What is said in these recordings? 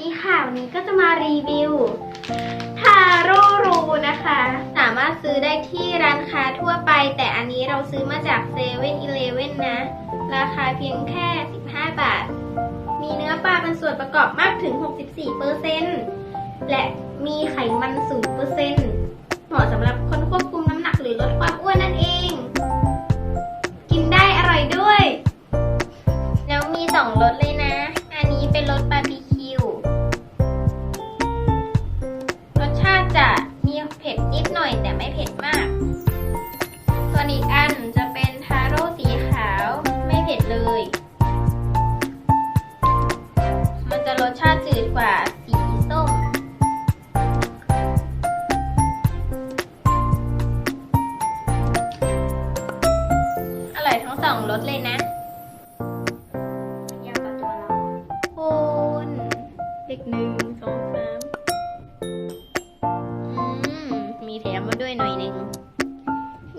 ดีค่ะวันนี้ก็จะมารีวิวทาโร่รูนะคะ สามารถซื้อได้ที่ร้านค้าทั่วไป แต่อันนี้เราซื้อมาจากเซเว่นอีเลเว่นนะ ราคาเพียงแค่ 15 บาท มีเนื้อปลาเป็นส่วนประกอบมากถึง 64%และมีไขมัน เผ็ดนิดหน่อยแต่ไม่เผ็ดมาก ส่วนอีกอันจะเป็นทาโร่สีขาวไม่เผ็ดเลย มันจะรสชาติจืดกว่าสีส้ม อร่อยทั้งสองรสเลยนะยาวกว่าตัวเราคุณเด็กหนึ่ง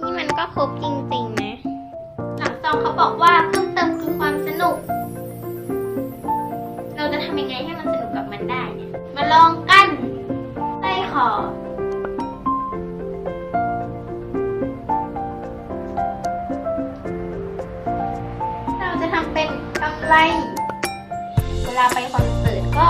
นี่มันก็ครบจริงๆนะ หลังซองเขาบอกว่าเพิ่มเติมคือความสนุก เราจะทำยังไงให้มันสนุกกับมันได้เนี่ย มาลองกันใต้ขอเราจะทำเป็นกำไร เวลาไปคอนเสิร์ตก็